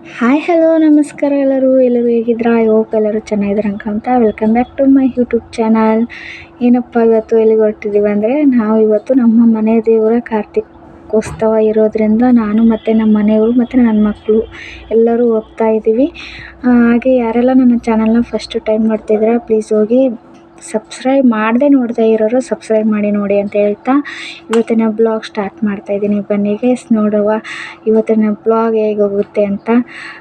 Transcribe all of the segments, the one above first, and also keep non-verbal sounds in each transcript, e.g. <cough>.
Hi hello ನಮಸ್ಕಾರ ಎಲ್ಲರೂ. ಎಲ್ಲರೂ ಹೇಗಿದ್ದೀರಾ? ಐ ಹೋಪ್ ಎಲ್ಲರೂ ಚೆನ್ನಾಗಿದ್ದಾರೆ ಅಂತ welcome back to my YouTube channel ಏನಪ್ಪ ಇವತ್ತು ಎಲ್ಲಿಗೆ ಹೊರಟಿದ್ದೀವಿ ಅಂದರೆ, ನಾವು ಇವತ್ತು ನಮ್ಮ ಮನೆ ದೇವರ ಕಾರ್ತಿಕೋತ್ಸವ ಇರೋದ್ರಿಂದ ನಾನು ಮತ್ತು ನಮ್ಮ ಮನೆಯವರು ಮತ್ತು ನನ್ನ ಮಕ್ಕಳು ಎಲ್ಲರೂ ಹೋಗ್ತಾ ಇದ್ದೀವಿ. ಹಾಗೆ ಯಾರೆಲ್ಲ ನನ್ನ ಚಾನಲ್ನ ಫಸ್ಟ್ ಟೈಮ್ ಮಾಡ್ತಿದ್ದೀರಾ ಪ್ಲೀಸ್ ಹೋಗಿ ಸಬ್ಸ್ಕ್ರೈಬ್ ಮಾಡದೆ ನೋಡ್ತಾ ಇರೋರು ಸಬ್ಸ್ಕ್ರೈಬ್ ಮಾಡಿ ನೋಡಿ ಅಂತ ಹೇಳ್ತಾ ಇವತ್ತಿನ ಬ್ಲಾಗ್ ಸ್ಟಾರ್ಟ್ ಮಾಡ್ತಾ ಇದ್ದೀನಿ. ಬನ್ನಿ ಗೈಸ್ ನೋಡುವ ಇವತ್ತಿನ ಬ್ಲಾಗ್ ಹೇಗೆ ಹೋಗುತ್ತೆ ಅಂತ.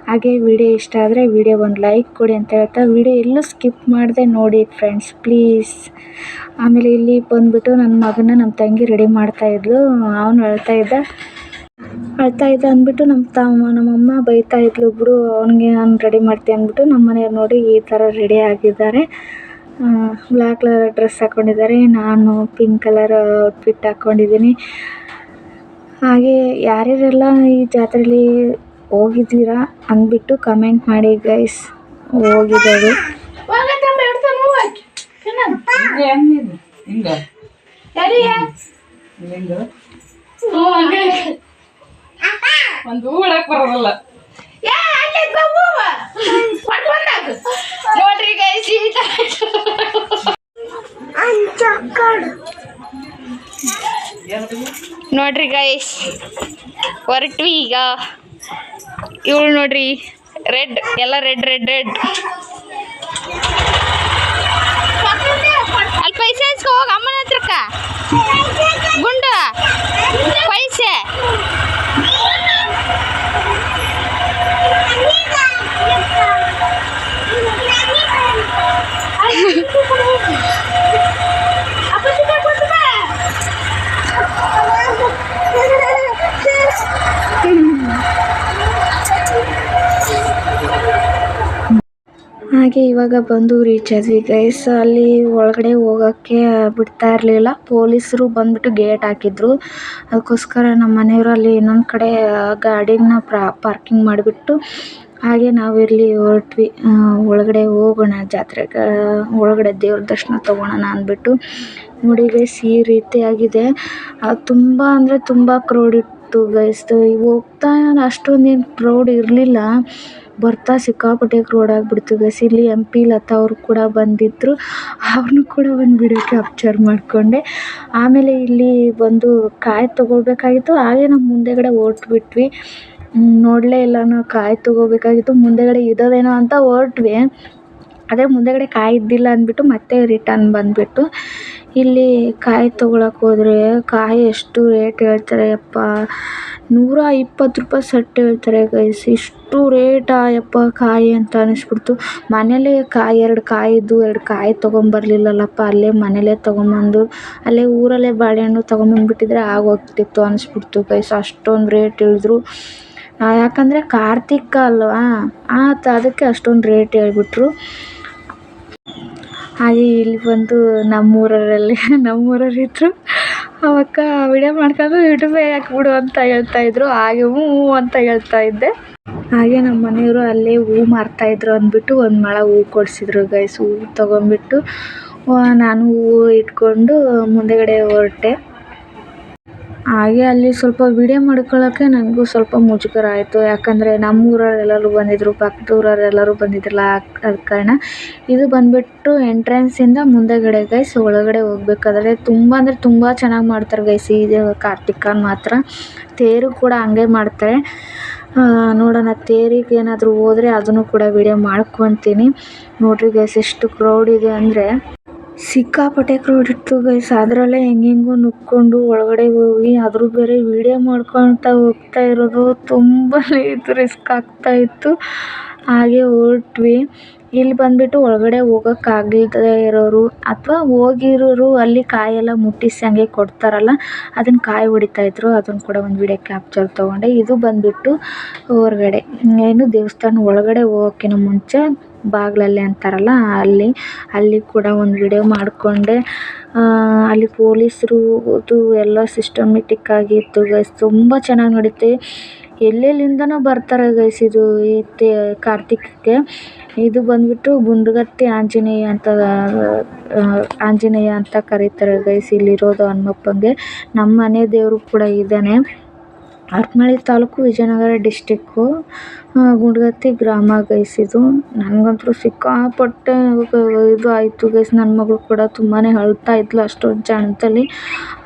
ಹಾಗೆ ವಿಡಿಯೋ ಇಷ್ಟ ಆದರೆ ವಿಡಿಯೋ ಒಂದು ಲೈಕ್ ಕೊಡಿ ಅಂತ ಹೇಳ್ತಾ ವಿಡಿಯೋ ಎಲ್ಲೂ ಸ್ಕಿಪ್ ಮಾಡದೆ ನೋಡಿ ಫ್ರೆಂಡ್ಸ್ ಪ್ಲೀಸ್ ಆಮೇಲೆ ಇಲ್ಲಿ ಬಂದುಬಿಟ್ಟು ನನ್ನ ಮಗನ ನಮ್ಮ ತಂಗಿ ರೆಡಿ ಮಾಡ್ತಾ ಇದ್ಲು. ಅವನು ಅಳ್ತಾ ಇದ್ದ. ಅಳ್ತಾ ಇದ್ದ ಅಂದ್ಬಿಟ್ಟು ನಮ್ಮ ತಮ್ಮ ನಮ್ಮಮ್ಮ ಬೈತಾ ಇದ್ಲು. ಬಿಡು, ಅವನಿಗೆ ನಾನು ರೆಡಿ ಮಾಡ್ತೀನಿ ಅಂದ್ಬಿಟ್ಟು ನಮ್ಮ ಮನೆಯವ್ರು ನೋಡಿ ಈ ಥರ ರೆಡಿ ಆಗಿದ್ದಾರೆ. ಬ್ಲ್ಯಾಕ್ ಕಲರ್ ಡ್ರೆಸ್ ಹಾಕೊಂಡಿದ್ದಾರೆ ನಾನು ಪಿಂಕ್ ಕಲರ್ ಔಟ್ಫಿಟ್ ಹಾಕೊಂಡಿದ್ದೀನಿ. ಹಾಗೆ ಯಾರ್ಯಾರೆಲ್ಲ ಈ ಜಾತ್ರೆಯಲ್ಲಿ ಹೋಗಿದ್ದೀರಾ ಅಂದ್ಬಿಟ್ಟು ಕಮೆಂಟ್ ಮಾಡಿ ಗೈಸ್ ಹೋಗಿದ್ದಾರೆ ಹಿಂಗ ಹಿಂಗ ಒಂದು ಹೂ ಇಡಕ್ ಬರೋದಲ್ಲ. <laughs> ನೋಡ್ರಿ ಗೈಸ್ ಹೊರಟ್ವಿ ಈಗ. ಇವಳು ನೋಡ್ರಿ ರೆಡ್ ಎಲ್ಲ ರೆಡ್ ರೆಡ್ ರೆಡ್ ಅಲ್ಲಿ ಪೈಸೆ ಹಂಚ್ಕೋ ಹೋಗ, ಅಮ್ಮನ ಹತ್ರಕ್ಕ. ಗುಂಡು, ಪೈಸೆ. ಹಾಗೆ ಇವಾಗ ಬಂದು ರೀಚ್ ಆದ್ವಿ ಗೈಸ್ ಅಲ್ಲಿ ಒಳಗಡೆ ಹೋಗೋಕ್ಕೆ ಬಿಡ್ತಾ ಇರಲಿಲ್ಲ. ಪೊಲೀಸರು ಬಂದ್ಬಿಟ್ಟು ಗೇಟ್ ಹಾಕಿದ್ರು. ಅದಕ್ಕೋಸ್ಕರ ನಮ್ಮ ಮನೆಯವರು ಅಲ್ಲಿ ಇನ್ನೊಂದು ಕಡೆ ಗಾಡಿನ ಪ್ರಾ ಪಾರ್ಕಿಂಗ್ ಮಾಡಿಬಿಟ್ಟು ಹಾಗೆ ನಾವು ಇಲ್ಲಿ ಹೊರಟ್ವಿ ಒಳಗಡೆ ಹೋಗೋಣ ಜಾತ್ರೆಗೆ ಒಳಗಡೆ ದೇವ್ರ ದರ್ಶನ ತೊಗೊಳೋಣ ಅಂದ್ಬಿಟ್ಟು. ನೋಡಿ ಗೈಸ್ ಈ ರೀತಿಯಾಗಿದೆ ತುಂಬ ಅಂದರೆ ತುಂಬ ಕ್ರೌಡ್ ಇತ್ತು ಗೈಸ್ ಹೋಗ್ತಾ ಅಷ್ಟೊಂದೇನು ಕ್ರೌಡ್ ಇರಲಿಲ್ಲ. ಬರ್ತಾ ಸಿಕ್ಕಾಪಟ್ಟೆ ಕ್ರೌಡ್ ಆಗಿಬಿಡ್ತು ಗೈಸ್ ಇಲ್ಲಿ ಎಂ ಪಿ ಲತಾ ಅವರು ಕೂಡ ಬಂದಿದ್ದರು ಅವ್ರನ್ನೂ ಕೂಡ ಒಂದು ವಿಡಿಯೋ ಕ್ಯಾಪ್ಚರ್ ಮಾಡಿಕೊಂಡೆ. ಆಮೇಲೆ ಇಲ್ಲಿ ಬಂದು ಕಾಯಿ ತೊಗೊಳ್ಬೇಕಾಗಿತ್ತು ಹಾಗೆ ನಾವು ಮುಂದೆಗಡೆ ಹೊರ್ಟ್ಬಿಟ್ವಿ. ನೋಡಲೇ ಇಲ್ಲ ನಾವು ಕಾಯಿ ತೊಗೋಬೇಕಾಗಿತ್ತು. ಮುಂದೆಗಡೆ ಇದ್ದಾವೇನೋ ಅಂತ ಹೊರ್ಟ್ವಿ. ಅದೇ ಮುಂದೆಗಡೆ ಕಾಯಿ ಇದ್ದಿಲ್ಲ ಅಂದ್ಬಿಟ್ಟು ಮತ್ತೆ ರಿಟರ್ನ್ ಬಂದುಬಿಟ್ಟು ಇಲ್ಲಿ ಕಾಯಿ ತೊಗೊಳಕ್ಕೆ ಹೋದರೆ ಕಾಯಿ ಎಷ್ಟು ರೇಟ್ ಹೇಳ್ತಾರೆ ಯಪ್ಪಾ, ನೂರ ಇಪ್ಪತ್ತು ರೂಪಾಯಿ ಸೆಟ್ ಹೇಳ್ತಾರೆ ಗೈಸ್ ಇಷ್ಟು ರೇಟಾ ಯಪ್ಪ ಕಾಯಿ ಅಂತ ಅನ್ನಿಸ್ಬಿಡ್ತು ಮನೆಯಲ್ಲೇ ಕಾಯಿ, ಎರಡು ಕಾಯಿ ಇದ್ದು ಎರಡು ಕಾಯಿ ತೊಗೊಂಬರ್ಲಿಲ್ಲಲ್ಲಪ್ಪ. ಅಲ್ಲೇ ಮನೆಯಲ್ಲೇ ತೊಗೊಂಬಂದು, ಅಲ್ಲೇ ಊರಲ್ಲೇ ಬಾಳೆಹಣ್ಣು ತೊಗೊಂಬಂದ್ಬಿಟ್ಟಿದ್ರೆ ಆಗೋಗ್ತಿತ್ತು ಅನ್ನಿಸ್ಬಿಡ್ತು ಗೈಸ್ ಅಷ್ಟೊಂದು ರೇಟ್ ಹೇಳಿದ್ರು. ಯಾಕಂದರೆ ಕಾರ್ತಿಕ ಅಲ್ವಾ? ಆತ ಅದಕ್ಕೆ ಅಷ್ಟೊಂದು ರೇಟ್ ಹೇಳ್ಬಿಟ್ರು. ಹಾಗೆ ಇಲ್ಲಿ ಬಂದು <laughs> ನಮ್ಮೂರಲ್ಲಿ ನಮ್ಮೂರವ್ರು ಇದ್ರು ಅವಕ್ಕ ವಿಡಿಯೋ ಮಾಡ್ಕೊಂಡು ಯೂಟ್ಯೂಬಿಗೆ ಹಾಕ್ಬಿಡು ಅಂತ ಹೇಳ್ತಾ ಇದ್ರು. ಹಾಗೆ ಹ್ಞೂ ಅಂತ ಹೇಳ್ತಾ ಇದ್ದೆ. ಹಾಗೆ ನಮ್ಮ ಮನೆಯವರು ಅಲ್ಲೇ ಹೂ ಮಾರ್ತಾಯಿದ್ರು ಅಂದ್ಬಿಟ್ಟು ಒಂದು ಮಳೆ ಹೂ ಕೊಡಿಸಿದ್ರು ಗೈಸ್ ಹೂ ತೊಗೊಂಡ್ಬಿಟ್ಟು ನಾನು ಹೂ ಇಟ್ಕೊಂಡು ಮುಂದೆಗಡೆ ಹೊರಟೆ. ಹಾಗೆ ಅಲ್ಲಿ ಸ್ವಲ್ಪ ವಿಡಿಯೋ ಮಾಡ್ಕೊಳ್ಳೋಕ್ಕೆ ನನಗೂ ಸ್ವಲ್ಪ ಮುಜುಗರ ಆಯಿತು ಯಾಕಂದರೆ ನಮ್ಮೂರವ್ರು ಎಲ್ಲರೂ ಬಂದಿದ್ದರು ಪಕ್ಕದ ಊರವ್ರು ಎಲ್ಲರೂ ಬಂದಿದ್ರಲ್ಲ ಆದ ಕಾರಣ. ಇದು ಬಂದುಬಿಟ್ಟು ಎಂಟ್ರೆನ್ಸಿಂದ ಮುಂದೆಗಡೆ ಗೈಸ್ ಒಳಗಡೆ ಹೋಗ್ಬೇಕಾದ್ರೆ ತುಂಬ ಅಂದರೆ ತುಂಬ ಚೆನ್ನಾಗಿ ಮಾಡ್ತಾರೆ ಗೈಸ್ ಇದು ಕಾರ್ತಿಕನ ಮಾತ್ರ. ತೇರು ಕೂಡ ಹಂಗೆ ಮಾಡ್ತಾರೆ. ನೋಡೋಣ, ತೇರಿಗೆ ಏನಾದರೂ ಹೋದರೆ ಅದನ್ನು ಕೂಡ ವಿಡಿಯೋ ಮಾಡ್ಕೊತೀನಿ. ನೋಡಿರಿ ಗೈಸ್ ಎಷ್ಟು ಕ್ರೌಡ್ ಇದೆ ಅಂದರೆ. ಸಿಕ್ಕಾಪಟ್ಟೆ ಕ್ರೌಡ್ ಇತ್ತು ಗೈಸ್ ಅದರಲ್ಲೇ ಹೆಂಗೆಂಗೋ ನುಕ್ಕೊಂಡು ಒಳಗಡೆ ಹೋಗಿ ಅದ್ರ ಬೇರೆ ವಿಡಿಯೋ ಮಾಡ್ಕೊಳ್ತಾ ಹೋಗ್ತಾ ಇರೋದು ತುಂಬ ಇದು ರಿಸ್ಕ್ ಆಗ್ತಾ ಇತ್ತು. ಹಾಗೆ ಹೊರಟ್ವಿ. ಇಲ್ಲಿ ಬಂದುಬಿಟ್ಟು ಒಳಗಡೆ ಹೋಗೋಕ್ಕಾಗಲ್ದೇ ಇರೋರು ಅಥವಾ ಹೋಗಿರೋರು ಅಲ್ಲಿ ಕಾಯೆಲ್ಲ ಮುಟ್ಟಿಸಿ ಹಂಗೆ ಕೊಡ್ತಾರಲ್ಲ ಅದನ್ನು ಕಾಯಿ ಹೊಡಿತಾ ಇದ್ರು. ಅದನ್ನು ಕೂಡ ಒಂದು ವಿಡಿಯೋ ಕ್ಯಾಪ್ಚರ್ ತೊಗೊಂಡೆ. ಇದು ಬಂದುಬಿಟ್ಟು ಹೊರಗಡೆ. ಏನು ದೇವಸ್ಥಾನ ಒಳಗಡೆ ಹೋಗೋಕ್ಕಿಂತ ಮುಂಚೆ ಬಾಗಿಲಲ್ಲಿ ಅಂತಾರಲ್ಲ, ಅಲ್ಲಿ ಅಲ್ಲಿ ಕೂಡ ಒಂದು ವಿಡಿಯೋ ಮಾಡಿಕೊಂಡೆ. ಅಲ್ಲಿ ಪೊಲೀಸರು ಅದು ಎಲ್ಲ ಸಿಸ್ಟಮೆಟಿಕ್ ಆಗಿತ್ತು ಗೈಸ್ ತುಂಬ ಚೆನ್ನಾಗಿ ನಡೀತೆ. ಎಲ್ಲೆಲ್ಲಿಂದನೋ ಬರ್ತಾರೆ ಗೈಸ್ ಇದು, ಈ ಕಾರ್ತಿಕಕ್ಕೆ ಇದು ಬಂದುಬಿಟ್ಟು ಗುಂಡುಗಟ್ಟಿ ಆಂಜನೇಯ ಅಂತ ಆಂಜನೇಯ ಅಂತ ಕರೀತಾರೆ ಗೈಸ್ ಇಲ್ಲಿರೋದು ಹನುಮಪ್ಪಂಗೆ. ನಮ್ಮ ಮನೆ ದೇವರು ಕೂಡ ಇದ್ದಾನೆ. ಹರಪನಹಳ್ಳಿ ತಾಲೂಕು ವಿಜಯನಗರ ಡಿಸ್ಟಿಕ್ಕು ಗುಂಡ್ಗತ್ತಿ ಗ್ರಾಮ ಗೈಸ್ ಇದು. ನನಗಂತೂ ಸಿಕ್ಕಾಪಟ್ಟೆ ಇದು ಆಯಿತು ಗೈಸ್. ನನ್ನ ಮಗಳು ಕೂಡ ತುಂಬಾ ಅಳ್ತಾ ಇದ್ಲು ಅಷ್ಟೊಂದು ಜಾಣತಲಿ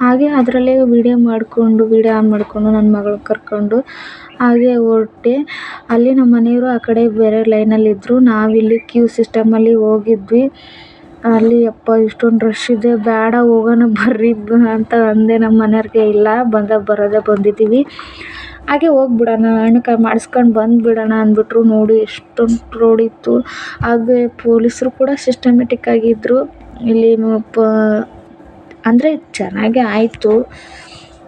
ಹಾಗೆ ಅದರಲ್ಲೇ ವಿಡಿಯೋ ಮಾಡಿಕೊಂಡು ವೀಡಿಯೋ ಆನ್ ಮಾಡಿಕೊಂಡು ನನ್ನ ಮಗಳು ಕರ್ಕೊಂಡು ಹಾಗೆ ಹೊರಟೆ. ಅಲ್ಲಿ ನಮ್ಮ ಮನೆಯವರು ಆ ಕಡೆ ಬೇರೆ ಲೈನಲ್ಲಿದ್ದರು ನಾವಿಲ್ಲಿ ಕ್ಯೂ ಸಿಸ್ಟಮಲ್ಲಿ ಹೋಗಿದ್ವಿ. ಅಲ್ಲಿ ಯಪ್ಪ ಇಷ್ಟೊಂದು ರಶ್ ಇದೆ. ಬೇಡ, ಹೋಗೋಣ ಬರ್ರಿ. ಅಂತ ಅಂದೆ ನಮ್ಮ ಮನೆಯವ್ರಿಗೆ. ಇಲ್ಲ ಬಂದಾಗ ಬರೋದೇ ಬಂದಿದ್ದೀವಿ. ಹಾಗೆ ಹೋಗ್ಬಿಡೋಣ, ಹಣ್ಣು ಮಾಡಿಸ್ಕೊಂಡು ಬಂದುಬಿಡೋಣ ಅಂದ್ಬಿಟ್ರು. ನೋಡಿ, ಎಷ್ಟೊಂದು ಕ್ರೌಡ್ ಇತ್ತು. ಹಾಗೆ ಪೊಲೀಸರು ಕೂಡ ಸಿಸ್ಟಮೆಟಿಕ್ ಆಗಿದ್ದರು ಇಲ್ಲಿ ಪ, ಅಂದರೆ ಚೆನ್ನಾಗೇ ಆಯಿತು.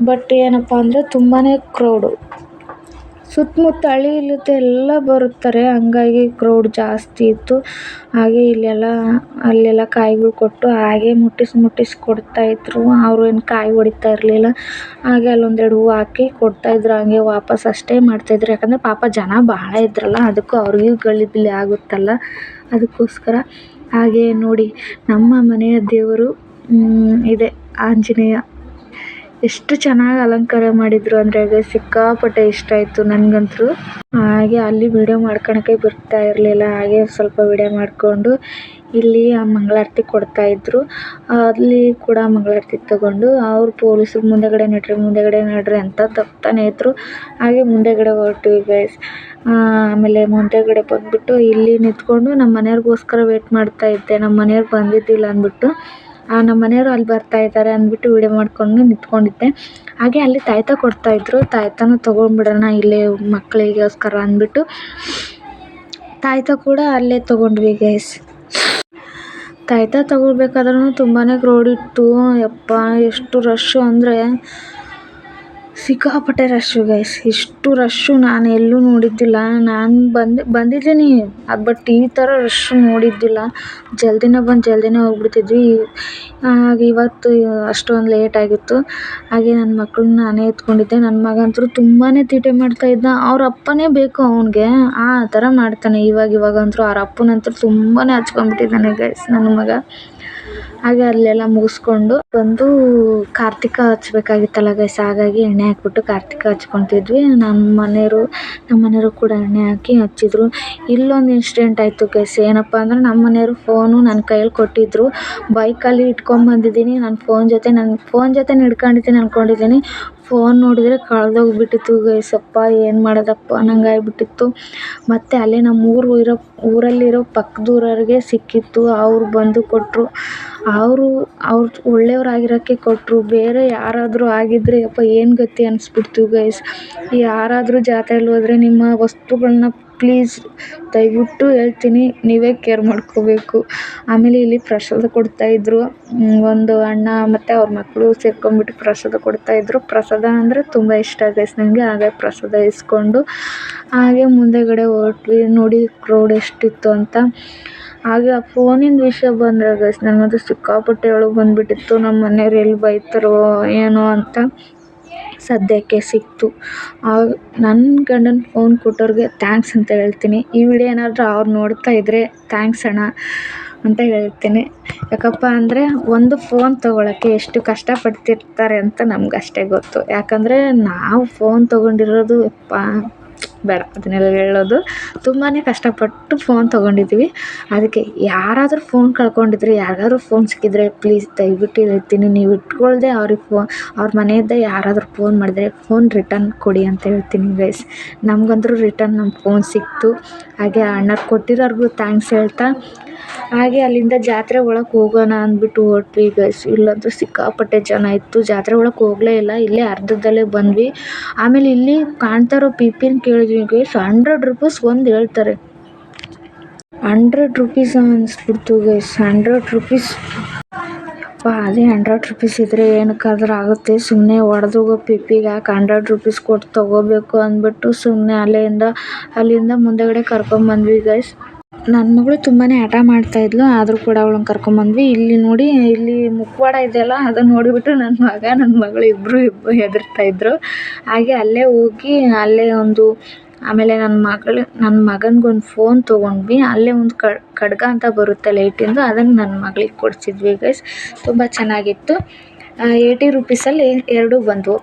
ಬಟ್ ಏನಪ್ಪ ಅಂದರೆ ತುಂಬಾ ಕ್ರೌಡು ಸುತ್ತಮುತ್ತ ಹಳ್ಳಿ ಇಲ್ಲಿದ್ದ ಎಲ್ಲ ಬರುತ್ತಾರೆ. ಹಂಗಾಗಿ ಕ್ರೌಡ್ ಜಾಸ್ತಿ ಇತ್ತು. ಹಾಗೆ ಇಲ್ಲೆಲ್ಲ, ಅಲ್ಲೆಲ್ಲ ಕಾಯಿಗಳು ಕೊಟ್ಟು ಹಾಗೆ ಮುಟ್ಟಿಸಿ ಮುಟ್ಟಿಸಿ ಕೊಡ್ತಾಯಿದ್ರು ಅವರು ಏನು ಕಾಯಿ ಹೊಡಿತಾ ಇರಲಿಲ್ಲ. ಹಾಗೆ ಅಲ್ಲೊಂದೆರಡು ಹೂವು ಹಾಕಿ ಕೊಡ್ತಾಯಿದ್ರು ಹಾಗೆ ವಾಪಸ್ ಅಷ್ಟೇ ಮಾಡ್ತಾಯಿದ್ರು ಯಾಕಂದರೆ ಪಾಪ ಜನ ಬಹಳ ಇದ್ರಲ್ಲ, ಅದಕ್ಕೂ ಅವ್ರಿಗೂ ಗಲಿಬಿಲಿ ಆಗುತ್ತಲ್ಲ. ಅದಕ್ಕೋಸ್ಕರ ಹಾಗೆ ನೋಡಿ, ನಮ್ಮ ಮನೆಯ ದೇವರು ಇದೆ ಆಂಜನೇಯ. ಎಷ್ಟು ಚೆನ್ನಾಗಿ ಅಲಂಕಾರ ಮಾಡಿದ್ರು ಅಂದರೆ ಅದು ಸಿಕ್ಕಾಪಟ್ಟೆ ಇಷ್ಟ ಆಯಿತು ನನಗಂತೂ ಹಾಗೆ ಅಲ್ಲಿ ವೀಡಿಯೋ ಮಾಡ್ಕೊಳಕ್ಕೆ ಬರ್ತಾ ಇರಲಿಲ್ಲ, ಹಾಗೆ ಸ್ವಲ್ಪ ವೀಡಿಯೋ ಮಾಡಿಕೊಂಡು ಇಲ್ಲಿ ಆ ಮಂಗಳಾರತಿ ಕೊಡ್ತಾ ಇದ್ರು. ಅಲ್ಲಿ ಕೂಡ ಮಂಗಳಾರತಿ ತಗೊಂಡು ಅವ್ರು ಪೊಲೀಸರು ಮುಂದೆಗಡೆ ನಡ್ರಿ ಮುಂದೆಗಡೆ ನಡ್ರಿ ಅಂತ ತಪ್ತಾನೆ ಇದ್ರು. ಹಾಗೆ ಮುಂದೆಗಡೆ ಹೊರಟಿವಿ ಗೈಸ್ ಆಮೇಲೆ ಮುಂದೆಗಡೆ ಬಂದುಬಿಟ್ಟು ಇಲ್ಲಿ ನಿಂತ್ಕೊಂಡು ನಮ್ಮ ಮನೆಯವ್ರಿಗೋಸ್ಕರ ವೇಟ್ ಮಾಡ್ತಾ ಇದ್ದೆ. ನಮ್ಮ ಮನೆಯವ್ರು ಬಂದಿದ್ದಿಲ್ಲ ಅಂದ್ಬಿಟ್ಟು. ನಮ್ಮ ಮನೆಯವರು ಅಲ್ಲಿ ಬರ್ತಾ ಇದ್ದಾರೆ ಅಂದ್ಬಿಟ್ಟು ವೀಡಿಯೋ ಮಾಡಿಕೊಂಡು ನಿಂತ್ಕೊಂಡಿದ್ದೆ. ಹಾಗೆ ಅಲ್ಲಿ ತಾಯ್ತ ಕೊಡ್ತಾಯಿದ್ರು ತಾಯ್ತನೂ ತೊಗೊಂಡ್ಬಿಡೋಣ, ಇಲ್ಲೇ ಮಕ್ಕಳಿಗೋಸ್ಕರ ಅಂದ್ಬಿಟ್ಟು ತಾಯ್ತ ಕೂಡ ಅಲ್ಲೇ ತೊಗೊಂಡ್ವಿ ಗೈಸ್ ತಾಯ್ತ ತಗೊಳ್ಬೇಕಾದ್ರೂ ತುಂಬಾ ಕ್ರೌಡ್ ಇತ್ತು. ಯಪ್ಪ, ಎಷ್ಟು ರಶ್ಶು ಅಂದರೆ ಸಿಕ್ಕಾಪಟ್ಟೆ ರಶ್ಶು ಗೈಸ್ ಇಷ್ಟು ರಶ್ಶು ನಾನು ಎಲ್ಲೂ ನೋಡಿದ್ದಿಲ್ಲ. ನಾನು ಬಂದು ಬಂದಿದ್ದೀನಿ ಅದು ಬಟ್ ಈ ಥರ ರಶ್ಶು ನೋಡಿದ್ದಿಲ್ಲ. ಜಲ್ದಿನೇ ಬಂದು ಜಲ್ದಿನೇ ಹೋಗ್ಬಿಡ್ತಿದ್ವಿ. ಆಗ ಇವತ್ತು ಅಷ್ಟೊಂದು ಲೇಟ್ ಆಗಿತ್ತು. ಹಾಗೆ ನನ್ನ ಮಕ್ಳನ್ನ ನಾನೇ ಎತ್ಕೊಂಡಿದ್ದೆ. ನನ್ನ ಮಗ ಅಂತೂ ತುಂಬಾ ತೀಟೆ ಮಾಡ್ತಾಯಿದ್ದ ಅವ್ರ ಅಪ್ಪನೇ ಬೇಕು ಅವನಿಗೆ. ಆ ಥರ ಮಾಡ್ತಾನೆ. ಇವಾಗ ಇವಾಗ ಅಂತೂ ಅವ್ರ ಅಪ್ಪನಂತೂ ತುಂಬಾ ಹಚ್ಕೊಂಡ್ಬಿಟ್ಟಿದ್ದಾನೆ ಗೈಸ್ ನನ್ನ ಮಗ. ಹಾಗೆ ಅಲ್ಲೆಲ್ಲ ಮುಗಿಸ್ಕೊಂಡು ಬಂದು ಕಾರ್ತಿಕ ಹಚ್ಬೇಕಾಗಿತ್ತಲ್ಲ ಗೈಸ್ ಹಾಗಾಗಿ ಎಣ್ಣೆ ಹಾಕ್ಬಿಟ್ಟು ಕಾರ್ತಿಕ ಹಚ್ಕೊತಿದ್ವಿ ನಮ್ಮ ಮನೆಯವರು ನಮ್ಮ ಮನೆಯವರು ಕೂಡ ಎಣ್ಣೆ ಹಾಕಿ ಹಚ್ಚಿದ್ರು. ಇಲ್ಲೊಂದು ಇನ್ಸಿಡೆಂಟ್ ಆಯಿತು ಗೈಸ್ ಏನಪ್ಪ ಅಂದ್ರೆ ನಮ್ಮ ಮನೆಯವರು ಫೋನು ನನ್ನ ಕೈಯಲ್ಲಿ ಕೊಟ್ಟಿದ್ದರು ಬೈಕಲ್ಲಿ ಇಟ್ಕೊಂಬಂದಿದ್ದೀನಿ ನನ್ನ ಫೋನ್ ಜೊತೆ ನನ್ನ ಫೋನ್ ಜೊತೆ ಹಿಡ್ಕೊಂಡಿದ್ದೀನಿ ಅಂದ್ಕೊಂಡಿದ್ದೀನಿ ಫೋನ್ ನೋಡಿದ್ರೆ ಕಳೆದೋಗ್ಬಿಟ್ಟಿತ್ತು ಗೈಸಪ್ಪ ಏನು ಮಾಡೋದಪ್ಪ ನಂಗೆ ಆಗ್ಬಿಟ್ಟಿತ್ತು. ಮತ್ತು ಅಲ್ಲೇ ನಮ್ಮ ಊರು ಇರೋ, ಊರಲ್ಲಿರೋ ಪಕ್ಕದೂರವ್ರಿಗೆ ಸಿಕ್ಕಿತ್ತು. ಅವ್ರು ಬಂದು ಕೊಟ್ಟರು ಅವರು, ಅವ್ರು ಒಳ್ಳೆಯವರಾಗಿರೋಕ್ಕೆ ಕೊಟ್ಟರು ಬೇರೆ ಯಾರಾದರೂ ಆಗಿದ್ದರೆ ಯಪ್ಪ ಏನು ಗತಿ ಅನಿಸ್ಬಿಡ್ತು ಗೈಸ್ ಯಾರಾದರೂ ಜಾತ್ರೆಯಲ್ಲಿ ಹೋದರೆ ನಿಮ್ಮ ವಸ್ತುಗಳನ್ನ ಪ್ಲೀಸ್ ದಯವಿಟ್ಟು ಹೇಳ್ತೀನಿ, ನೀವೇ ಕೇರ್ ಮಾಡ್ಕೋಬೇಕು. ಆಮೇಲೆ ಇಲ್ಲಿ ಪ್ರಸಾದ ಕೊಡ್ತಾಯಿದ್ರು ಒಂದು ಅಣ್ಣ ಮತ್ತು ಅವ್ರ ಮಕ್ಕಳು ಸೇರ್ಕೊಂಡ್ಬಿಟ್ಟು ಪ್ರಸಾದ ಕೊಡ್ತಾಯಿದ್ರು ಪ್ರಸಾದ ಅಂದರೆ ತುಂಬ ಇಷ್ಟ ಗೈಸ್ ನನಗೆ ಹಾಗೆ ಪ್ರಸಾದ ಇಸ್ಕೊಂಡು ಹಾಗೆ ಮುಂದೆಗಡೆ ಹೊರಟ್ವಿ. ನೋಡಿ ಕ್ರೌಡ್ ಎಷ್ಟಿತ್ತು ಅಂತ. ಹಾಗೆ ಆ ಫೋನಿನ ವಿಷಯ ಬಂದರೆ ಗೈಸ್ ನನಗಂತೂ ಸಿಕ್ಕಾಪಟ್ಟೆ ಅಳು ಬಂದುಬಿಟ್ಟಿತ್ತು. ನಮ್ಮ ಮನೆಯವ್ರು ಎಲ್ಲಿ ಬೈತಾರೋ ಏನೋ ಅಂತ ಸದ್ಯಕ್ಕೆ ಸಿಕ್ತು. ಆಗ ನನ್ನ ಗಂಡನ ಫೋನ್ ಕೊಟ್ಟವ್ರಿಗೆ ಥ್ಯಾಂಕ್ಸ್ ಅಂತ ಹೇಳ್ತೀನಿ. ಈ ವಿಡಿಯೋ ಏನಾದರೂ ಅವ್ರು ನೋಡ್ತಾ ಇದ್ದರೆ ಥ್ಯಾಂಕ್ಸ್ ಅಣ್ಣ ಅಂತ ಹೇಳ್ತೀನಿ. ಯಾಕಪ್ಪ ಅಂದರೆ ಒಂದು ಫೋನ್ ತೊಗೊಳಕ್ಕೆ ಎಷ್ಟು ಕಷ್ಟಪಡ್ತಿರ್ತಾರೆ ಅಂತ ನಮ್ಗೆ ಅಷ್ಟೇ ಗೊತ್ತು. ಯಾಕಂದರೆ ನಾವು ಫೋನ್ ತೊಗೊಂಡಿರೋದು ಯಪ್ಪ ಬೇಡ, ಅದನ್ನೆಲ್ಲ ಹೇಳೋದು. ತುಂಬಾ ಕಷ್ಟಪಟ್ಟು ಫೋನ್ ತೊಗೊಂಡಿದ್ದೀವಿ ಅದಕ್ಕೆ ಯಾರಾದರೂ ಫೋನ್ ಕಳ್ಕೊಂಡಿದ್ರೆ, ಯಾರಿಗಾದ್ರೂ ಫೋನ್ ಸಿಕ್ಕಿದರೆ ಪ್ಲೀಸ್ ದಯವಿಟ್ಟು ಹೇಳ್ತೀನಿ ನೀವು ಇಟ್ಕೊಳ್ದೆ ಅವ್ರಿಗೆ ಫೋನ್ ಅವ್ರ ಮನೆಯಿಂದ ಯಾರಾದರೂ ಫೋನ್ ಮಾಡಿದ್ರೆ ಫೋನ್ ರಿಟರ್ನ್ ಕೊಡಿ ಅಂತ ಹೇಳ್ತೀನಿ ಗೈಸ್ ನಮ್ಗಂತೂ ರಿಟರ್ನ್ ನಮ್ಮ ಫೋನ್ ಸಿಕ್ತು. ಹಾಗೆ ಅಣ್ಣವ್ರು ಕೊಟ್ಟಿರೋರಿಗೂ ಥ್ಯಾಂಕ್ಸ್ ಹೇಳ್ತಾ ಹಾಗೆ ಅಲ್ಲಿಂದ ಜಾತ್ರೆ ಒಳಗೆ ಹೋಗೋಣ ಅಂದ್ಬಿಟ್ಟು ಹೊರಟ್ವಿ ಗೈಸ್ ಇಲ್ಲಂತೂ ಸಿಕ್ಕಾಪಟ್ಟೆ ಜನ ಇತ್ತು. ಜಾತ್ರೆ ಒಳಗೆ ಹೋಗಲೇ ಇಲ್ಲ. ಇಲ್ಲೇ ಅರ್ಧದಲ್ಲೇ ಬಂದ್ವಿ. ಆಮೇಲೆ ಇಲ್ಲಿ ಕಾಣ್ತಾ ಇರೋ ಪಿಪಿನ ಕೇಳಿದ್ವಿ ಗೈಸ್ ಹಂಡ್ರೆಡ್ ರುಪೀಸ್ ಒಂದು ಹೇಳ್ತಾರೆ. ಹಂಡ್ರೆಡ್ ರುಪೀಸ್ ಅನಿಸ್ಬಿಡ್ತು ಗೈಸ್ ಹಂಡ್ರೆಡ್ ರುಪೀಸ್ ಅಪ್ಪ ಅದೇ ಹಂಡ್ರೆಡ್ ರುಪೀಸ್ ಇದ್ದರೆ ಏನಕ್ಕಾದ್ರೂ ಆಗುತ್ತೆ. ಸುಮ್ಮನೆ ಹೊಡೆದೋಗೋ ಪಿಪಿಗೆ ಯಾಕೆ ಹಂಡ್ರೆಡ್ ರುಪೀಸ್ ಕೊಟ್ಟು ತೊಗೋಬೇಕು ಅಂದ್ಬಿಟ್ಟು ಸುಮ್ಮನೆ ಅಲ್ಲಿಂದ ಅಲ್ಲಿಂದ ಮುಂದೆಗಡೆ ಕರ್ಕೊಂಬಂದ್ವಿ ಗೈಸ್ ನನ್ನ ಮಗಳು ತುಂಬಾ ಹಠ ಮಾಡ್ತಾಯಿದ್ಳು ಆದರೂ ಕೂಡ ಅವಳನ್ನ ಕರ್ಕೊಂಬಂದ್ವಿ ಇಲ್ಲಿ ನೋಡಿ, ಇಲ್ಲಿ ಮುಖವಾಡ ಇದೆಯಲ್ಲ ಅದನ್ನು ನೋಡಿಬಿಟ್ಟು ನನ್ನ ಮಗ ನನ್ನ ಮಗಳು ಇಬ್ಬರು ಇಬ್ಬರು ಹೆದರ್ತಾಯಿದ್ರು ಹಾಗೆ ಅಲ್ಲೇ ಹೋಗಿ, ಅಲ್ಲೇ ಒಂದು, ಆಮೇಲೆ ನನ್ನ ಮಗಳು ನನ್ನ ಮಗನಿಗೊಂದು ಫೋನ್ ತೊಗೊಂಡ್ವಿ. ಅಲ್ಲೇ ಒಂದು ಖಡ್ಗ ಅಂತ ಬರುತ್ತೆ ಲೈಟಿಂದು ಅದನ್ನು ನನ್ನ ಮಗಳಿಗೆ ಕೊಡಿಸಿದ್ವಿ ಗೈಸ್ ತುಂಬ ಚೆನ್ನಾಗಿತ್ತು. ಏಯ್ಟಿ ರುಪೀಸಲ್ಲಿ ಎರಡು ಬಂದವು.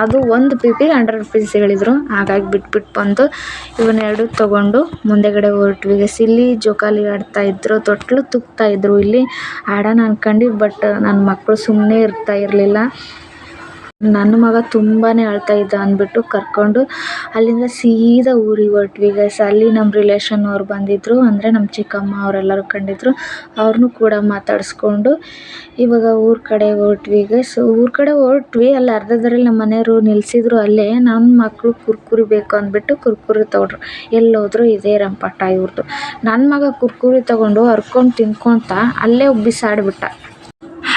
ಅದು ಒಂದು ಪಿ ಪಿ ಹಂಡ್ರೆಡ್ ರುಪೀಸ್ ಹೇಳಿದ್ರು. ಹಾಗಾಗಿ ಬಿಟ್ಬಿಟ್ಟು ಬಂದು ಇವನ್ನೆರಡು ತೊಗೊಂಡು ಮುಂದೆಗಡೆ ಹೊರಟ್ವಿ ಸಿಲ್ಲಿ, ಜೋಕಾಲಿ ಆಡ್ತಾಯಿದ್ರು ತೊಟ್ಲು ತುಕ್ತಾಯಿದ್ರು ಇಲ್ಲಿ. ಆಡೋಣ ಅನ್ಕೊಂಡು ಬಟ್ ನನ್ನ ಮಕ್ಕಳು ಸುಮ್ಮನೆ ಇರ್ತಾ ಇರಲಿಲ್ಲ. ನನ್ನ ಮಗ ತುಂಬಾನೇ ಅಳ್ತಾ ಇದ್ದ ಅಂದ್ಬಿಟ್ಟು ಕರ್ಕೊಂಡು ಅಲ್ಲಿಂದ ಸೀದಾ ಊರಿಗೆ ಹೊರಟ್ವಿ ಗೈಸ್ ಅಲ್ಲಿ ನಮ್ಮ ರಿಲೇಷನ್ ಅವ್ರು ಬಂದಿದ್ರು, ಅಂದರೆ ನಮ್ಮ ಚಿಕ್ಕಮ್ಮ ಅವರೆಲ್ಲರೂ ಕಂಡಿದ್ರು. ಅವ್ರನ್ನೂ ಕೂಡ ಮಾತಾಡಿಸ್ಕೊಂಡು ಇವಾಗ ಊರ ಕಡೆ ಹೊರಟ್ವಿ ಗೈಸ್ ಊರ ಕಡೆ ಹೊರಟ್ವಿ, ಅಲ್ಲಿ ಅರ್ಧದರಲ್ಲಿ ನಮ್ಮ ಮನೆಯವರು ನಿಲ್ಸಿದ್ರು ಅಲ್ಲೇ. ನನ್ನ ಮಕ್ಕಳು ಕುರ್ಕುರಿ ಬೇಕು ಅಂದ್ಬಿಟ್ಟು ಕುರ್ಕುರಿ ತಗೊಂಡ್ರು. ಎಲ್ಲೋದ್ರು ಇದೇ ರಂಪಾಟ ಇವ್ರದ್ದು ನನ್ನ ಮಗ ಕುರ್ಕುರಿ ತಗೊಂಡು ಹರ್ಕೊಂಡು ತಿನ್ಕೊತ ಅಲ್ಲೇ ಬಿಸಾಡ್ಬಿಟ್ಟ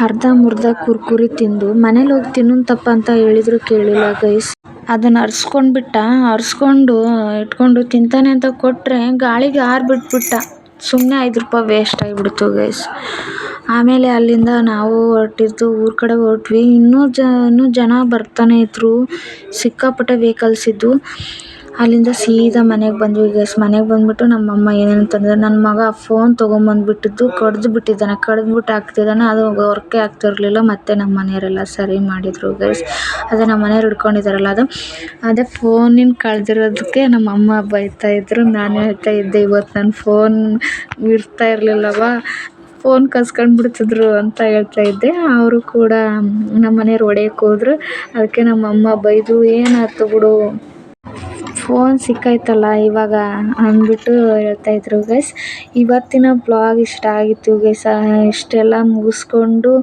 ಅರ್ಧ ಮುರ್ಧ ಕುರ್ಕುರಿ ತಿಂದು ಮನೇಲಿ ಹೋಗಿ ತಿನ್ನೋಂತಪ್ಪ ಅಂತ ಹೇಳಿದ್ರು ಕೇಳಿಲ್ಲ ಗೈಸ್. ಅದನ್ನು ಅರ್ಸ್ಕೊಂಡ್ಬಿಟ್ಟ ಅರ್ಸ್ಕೊಂಡು ಇಟ್ಕೊಂಡು ತಿಂತಾನೆ ಅಂತ ಕೊಟ್ಟರೆ ಗಾಳಿಗೆ ಆರ್ಬಿಟ್ಬಿಟ್ಟ ಸುಮ್ಮನೆ ಐದು ರೂಪಾಯಿ ವೇಸ್ಟ್ ಆಗಿಬಿಡ್ತು ಗೈಸ್. ಆಮೇಲೆ ಅಲ್ಲಿಂದ ನಾವು ಹೊರಟಿದ್ದು ಊರ ಕಡೆ ಹೊರಟ್ವಿ. ಇನ್ನೂ ಜ, ಇನ್ನೂ ಜನ ಬರ್ತಾನೆ ಇದ್ದರು ಸಿಕ್ಕಾಪಟ್ಟೆ ವೆಹಿಕಲ್ಸ್ ಇದ್ದವು ಅಲ್ಲಿಂದ ಸೀದಾ ಮನೆಗೆ ಬಂದ್ವಿ. ಗೈಸ್ ಮನೆಗೆ ಬಂದ್ಬಿಟ್ಟು ನಮ್ಮಮ್ಮ ಏನೇನು ತಂದಿದ್ದಾರೆ. ನನ್ನ ಮಗ ಫೋನ್ ತೊಗೊಂಬಂದ್ಬಿಟ್ಟಿದ್ದು, ಕಡ್ದು ಬಿಟ್ಟಿದ್ದಾನೆ. ಕಡ್ದ್ಬಿಟ್ಟು ಹಾಕ್ತಿದ್ದಾನೆ. ಅದು ವರ್ಕೇ ಆಗ್ತಿರಲಿಲ್ಲ. ಮತ್ತು ನಮ್ಮ ಮನೆಯವರೆಲ್ಲ ಸರಿ ಮಾಡಿದರು ಗೈಸ್ ಅದೇ ನಮ್ಮ ಮನೆಯವ್ರು ಹಿಡ್ಕೊಂಡಿದ್ದಾರಲ್ಲ ಅದು. ಅದೇ ಫೋನಿನ ಕಳೆದಿರೋದಕ್ಕೆ ನಮ್ಮ ಅಮ್ಮ ಬೈತಾ ಇದ್ರು. ನಾನು ಹೇಳ್ತಾ ಇದ್ದೆ, ಇವತ್ತು ನನ್ನ ಫೋನ್ ಇರ್ತಾ ಇರಲಿಲ್ಲವ ಫೋನ್ ಕಸ್ಕೊಂಡು ಬಿಡ್ತಿದ್ರು ಅಂತ ಹೇಳ್ತಾ ಇದ್ದೆ. ಅವರು ಕೂಡ ನಮ್ಮ ಮನೆಯವ್ರು ಹೊಡ್ಯಕ್ಕೆ ಹೋದ್ರು. ಅದಕ್ಕೆ ನಮ್ಮ ಅಮ್ಮ ಬೈದು ಏನಾಯ್ತು ಬಿಡು. ಫೋನ್ ಸಿಕ್ಕಾಯ್ತಲ್ಲ, ಇವಾಗ ಅಂದ್ಬಿಟ್ಟು ಹೇಳ್ತಾಯಿದ್ರು ಗೈಸ್ ಇವತ್ತಿನ ಬ್ಲಾಗ್ ಇಷ್ಟ ಆಗಿತ್ತು ಗೈಸ್ ಇಷ್ಟೆಲ್ಲ ಮುಗಿಸ್ಕೊಂಡು,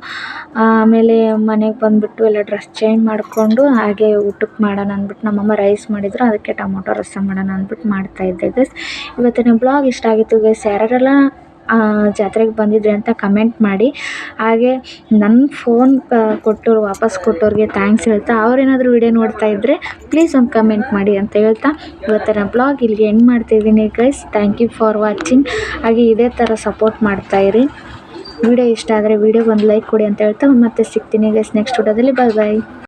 ಆಮೇಲೆ ಮನೆಗೆ ಬಂದುಬಿಟ್ಟು ಎಲ್ಲ ಡ್ರೆಸ್ ಚೇಂಜ್ ಮಾಡಿಕೊಂಡು ಹಾಗೆ ಊಟಕ್ಕೆ ಮಾಡೋಣ ಅಂದ್ಬಿಟ್ಟು ನಮ್ಮಮ್ಮ ರೈಸ್ ಮಾಡಿದ್ರು, ಅದಕ್ಕೆ ಟೊಮೊಟೊ ರಸ ಮಾಡೋಣ ಅಂದ್ಬಿಟ್ಟು ಮಾಡ್ತಾಯಿದ್ದೆ ಗೈಸ್ ಇವತ್ತಿನ ಬ್ಲಾಗ್ ಇಷ್ಟ ಆಗಿತ್ತು ಗೈಸ್ ಯಾರ್ಯಾರೆಲ್ಲ ಜಾತ್ರೆಗೆ ಬಂದಿದ್ರಿ ಅಂತ ಕಮೆಂಟ್ ಮಾಡಿ. ಹಾಗೆ ನನ್ನ ಫೋನ್ ಕೊಟ್ಟೋರು ವಾಪಸ್ ಕೊಟ್ಟೋರಿಗೆ ಥ್ಯಾಂಕ್ಸ್ ಹೇಳ್ತಾ, ಅವ್ರೇನಾದರೂ ವಿಡಿಯೋ ನೋಡ್ತಾ ಇದ್ದರೆ ಪ್ಲೀಸ್ ಒಂದು ಕಮೆಂಟ್ ಮಾಡಿ ಅಂತ ಹೇಳ್ತಾ ಇವತ್ತಿನ ಬ್ಲಾಗ್ ಇಲ್ಲಿಗೆ ಎಂಡ್ ಮಾಡ್ತಿದ್ದೀನಿ guys thank you for watching ಹಾಗೆ ಇದೇ ಥರ ಸಪೋರ್ಟ್ ಮಾಡ್ತಾಯಿರಿ ವಿಡಿಯೋ ಇಷ್ಟ ಆದರೆ ವಿಡಿಯೋಗೆ ಒಂದು ಲೈಕ್ ಕೊಡಿ ಅಂತ ಹೇಳ್ತಾ, ಮತ್ತೆ ಸಿಗ್ತೀನಿ ಗೈಸ್ ನೆಕ್ಸ್ಟ್ ವಿಡಿಯೋದಲ್ಲಿ. ಬಾಯ್ ಬಾಯ್